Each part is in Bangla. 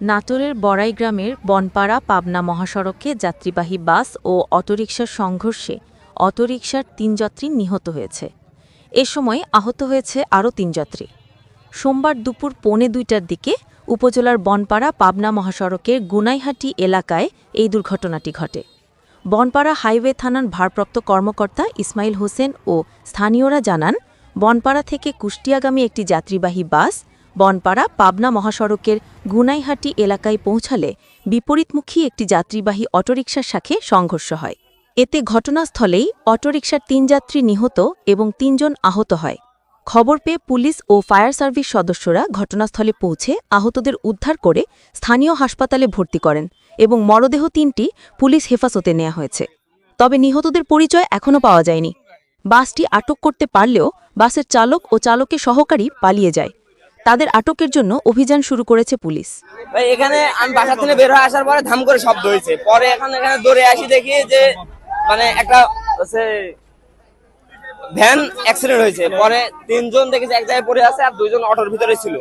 নাটোরের বড়াই গ্রামের বনপাড়া পাবনা মহাসড়কে যাত্রীবাহী বাস ও অটোরিকশার সংঘর্ষে অটোরিকশার তিন যাত্রী নিহত হয়েছে। এ সময় আহত হয়েছে আরও তিন যাত্রী। সোমবার দুপুর পৌনে দুইটার দিকে উপজেলার বনপাড়া পাবনা মহাসড়কের গুনাইহাটি এলাকায় এই দুর্ঘটনাটি ঘটে। বনপাড়া হাইওয়ে থানার ভারপ্রাপ্ত কর্মকর্তা ইসমাইল হোসেন ও স্থানীয়রা জানান, বনপাড়া থেকে কুষ্টিয়াগামী একটি যাত্রীবাহী বাস বনপাড়া পাবনা মহাসড়কের গুনাইহাটি এলাকায় পৌঁছালে বিপরীতমুখী একটি যাত্রীবাহী অটোরিকশার সাথে সংঘর্ষ হয়। এতে ঘটনাস্থলেই অটোরিকশার তিন যাত্রী নিহত এবং তিনজন আহত হয়। খবর পেয়ে পুলিশ ও ফায়ার সার্ভিস সদস্যরা ঘটনাস্থলে পৌঁছে আহতদের উদ্ধার করে স্থানীয় হাসপাতালে ভর্তি করেন এবং মরদেহ তিনটি পুলিশ হেফাজতে নেওয়া হয়েছে। তবে নিহতদের পরিচয় এখনও পাওয়া যায়নি। বাসটি আটক করতে পারলেও বাসের চালক ও চালকের সহকারী পালিয়ে যায়। তাদের আটকের জন্য অভিযান শুরু করেছে পুলিশ। ভাই এখানে আমি বাসা থেকে বের হয়ে আসার পরে ধাম করে শব্দ হয়েছে। পরে এখন এখানে দৌড়ে আসি দেখি যে মানে একটা ভ্যান অ্যাক্সিডেন্ট হয়েছে। পরে তিনজন দেখেছি এক জায়গায় পড়ে আছে আর দুইজন অটোর ভিতরে ছিল।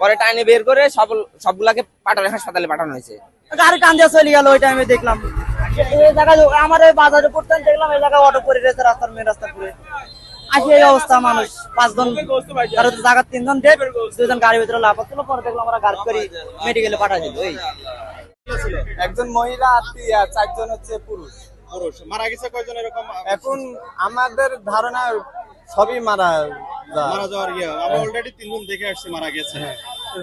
পরে টাইনে বের করে সব সবগুলাকে পাঠানো হাসপাতালে পাঠানো হয়েছে। গাড়ি টান দিয়ে চলে গেল ওই টাইমে দেখলাম। এই জায়গায় আমার এই বাজারে পড়তেন দেখলাম এই জায়গায় অটো করে রয়েছে রাস্তার মেন রাস্তা পুরে। আসে এই অবস্থা মানুষ। পাঁচজন কারও জায়গা তিনজন দুজন গাড়ির ভিতরে লাফাত ছিল পরে দেখলাম আমরা গাড়ি করে মেডিকেলে পাঠা দিল এই। একজন মহিলা আর চারজন হচ্ছে পুরুষ। পুরুষ। মারা গেছে কয়জন এরকম? এখন আমাদের ধারণা সবই মারা মারা যাওয়ার ইয়ে। আমরা অলরেডি তিনজন দেখে আসছি মারা গেছে।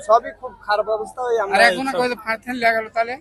সবই খুব খারাপ অবস্থা ওই আমরা এখন তাহলে?